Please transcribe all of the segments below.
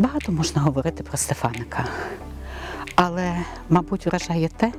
Багато можна говорити про Стефаника, але, мабуть, вражає те,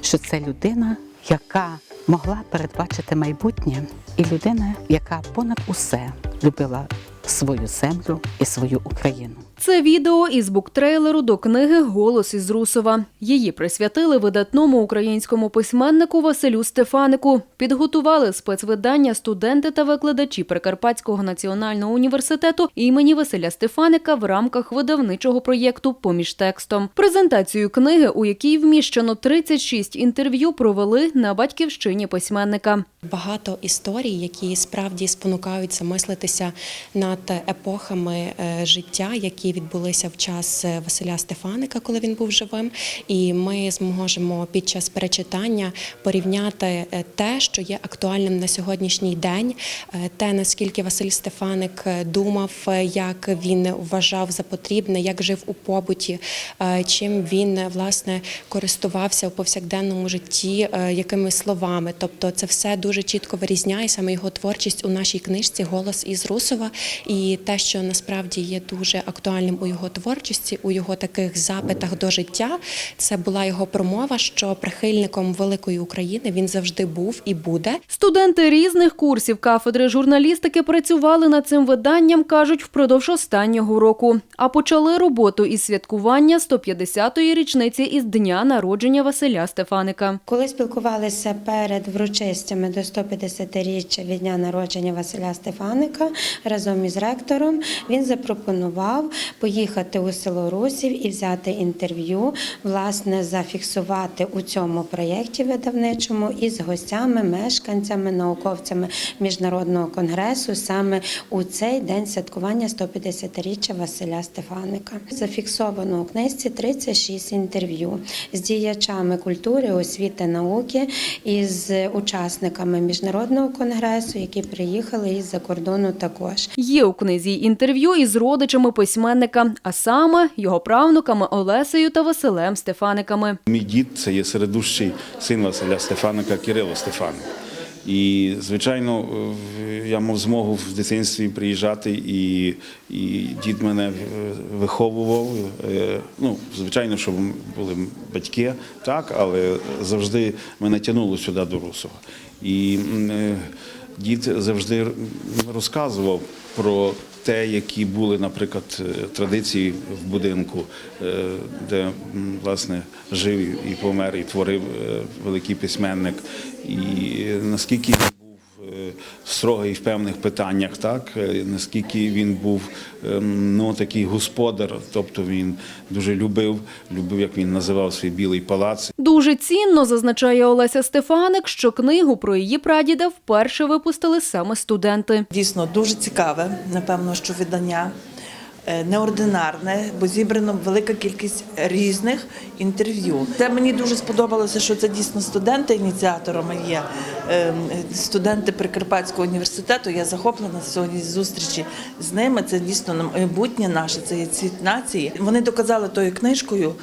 що це людина, яка могла передбачити майбутнє, і людина, яка понад усе любила свою землю і свою Україну. Це відео із буктрейлеру до книги Голос із Русова. Її присвятили видатному українському письменнику Василю Стефанику. Підготували спецвидання студенти та викладачі Прикарпатського національного університету імені Василя Стефаника в рамках видавничого проєкту Поміж текстом. Презентацію книги, у якій вміщено 36 інтерв'ю, провели на батьківщині письменника. Багато історій, які справді спонукають замислитися над епохами е, життя, які відбулися в час е, Василя Стефаника, коли він був живим. І ми зможемо під час перечитання порівняти е, те, що є актуальним на сьогоднішній день, е, те наскільки Василь Стефаник думав, як він вважав за потрібне, як жив у побуті, чим він власне користувався у повсякденному житті, якими словами. Тобто, це все дуже чітко вирізняє саме його творчість у нашій книжці Голос із Русова. І те, що насправді є дуже актуальним у його творчості, у його таких запитах до життя, це була його промова, що прихильником великої України він завжди був і буде. Студенти різних курсів кафедри журналістики працювали над цим виданням, кажуть, впродовж останнього року. А почали роботу із святкування 150-ї річниці із дня народження Василя Стефаника. Коли спілкувалися перед врочистями до 150-річчя від дня народження Василя Стефаника разом із ректором, він запропонував поїхати у село Русів і взяти інтерв'ю, власне, зафіксувати у цьому проєкті видавничому із гостями, мешканцями, науковцями міжнародного конгресу саме у цей день святкування 150-річчя Василя Стефаника. Зафіксовано у книжці 36 інтерв'ю з діячами культури, освіти, науки із учасниками міжнародного конгресу, які приїхали із-за кордону також. Є у книзі інтерв'ю із родичами письменника, а саме його правнуками Олесею та Василем Стефаниками. Мій дід це є середущий син Василя Стефаника Кирило Стефаник. І, звичайно, я мав змогу в дитинстві приїжджати, і, і дід мене виховував. Е, Ну, звичайно, що були батьки, так, але завжди мене тягнуло сюди до Русова. І е, дід завжди розказував про те, які були, наприклад, е, традиції в будинку, е, де власне жив і помер, і творив е, великий письменник, і наскільки строгий в певних питаннях, так? Е, наскільки він був ем, ну такий господар, тобто він дуже любив, любив, як він називав свій білий палац, Дуже цінно зазначає Олеся Стефаник, що книгу про її прадіда вперше випустили саме студенти. Дійсно дуже цікаве, напевно, що видання неординарне, бо зібрано велика кількість різних інтерв'ю. Це мені дуже сподобалося, що це дійсно студенти ініціаторами є. Е, Студенти Прикарпатського університету. Я захоплена сьогодні зустрічі з ними. Це дійсно майбутнє наше, це є цвіт нації. Вони доказали тою книжкою.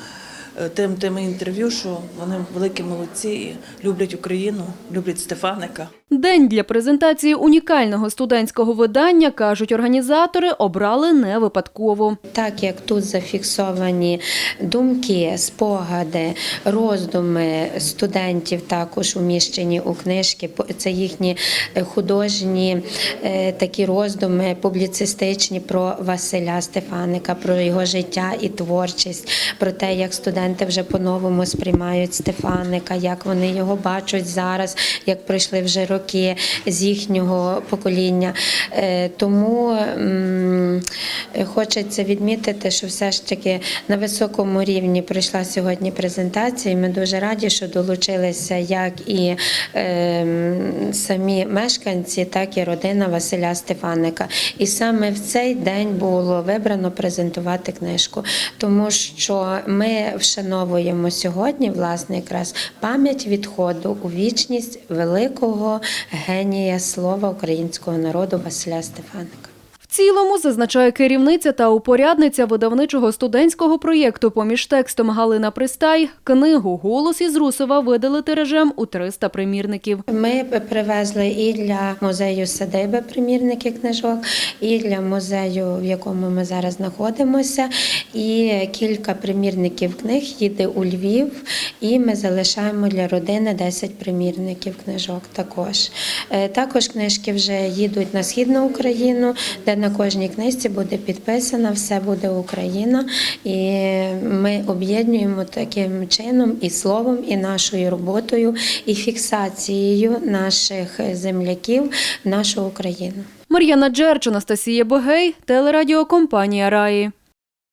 е, Тим тими інтерв'ю, що вони великі молодці, люблять Україну, люблять Стефаника. День для презентації унікального студентського видання, кажуть організатори, обрали не випадково. Так як тут зафіксовані думки, спогади, роздуми студентів, також уміщені у книжки, це їхні е, художні е, такі роздуми, публіцистичні про Василя Стефаника, про його життя і творчість, про те, як студенти вже по-новому сприймають Стефаника, як вони його бачать зараз, як пройшли вже роки з їхнього покоління. Е, Тому хочеться відмітити, що все ж таки на високому рівні пройшла сьогодні презентація. Ми дуже раді, що долучилися як і е, самі мешканці, так і родина Василя Стефаника. І саме в цей день було вибрано презентувати книжку, тому що ми вшановуємо сьогодні, власне, якраз пам'ять відходу у вічність великого генія слова українського народу Василя Стефаника. Цілому, зазначає керівниця та упорядниця видавничого студентського проєкту поміж текстом Галина Пристай, книгу Голос із Русова видали тиражем у 300 примірників. Ми привезли і для музею садиби примірники книжок, і для музею, в якому ми зараз знаходимося. І кілька примірників книг їде у Львів, і ми залишаємо для родини 10 примірників книжок також. Е, Також книжки вже їдуть на східну Україну, де на кожній книжці буде підписано Все буде Україна. І ми об'єднуємо таким чином і словом, і нашою роботою, і фіксацією наших земляків, нашу Україну. Мар'яна Джерч, Анастасія Богей, телерадіокомпанія Раї.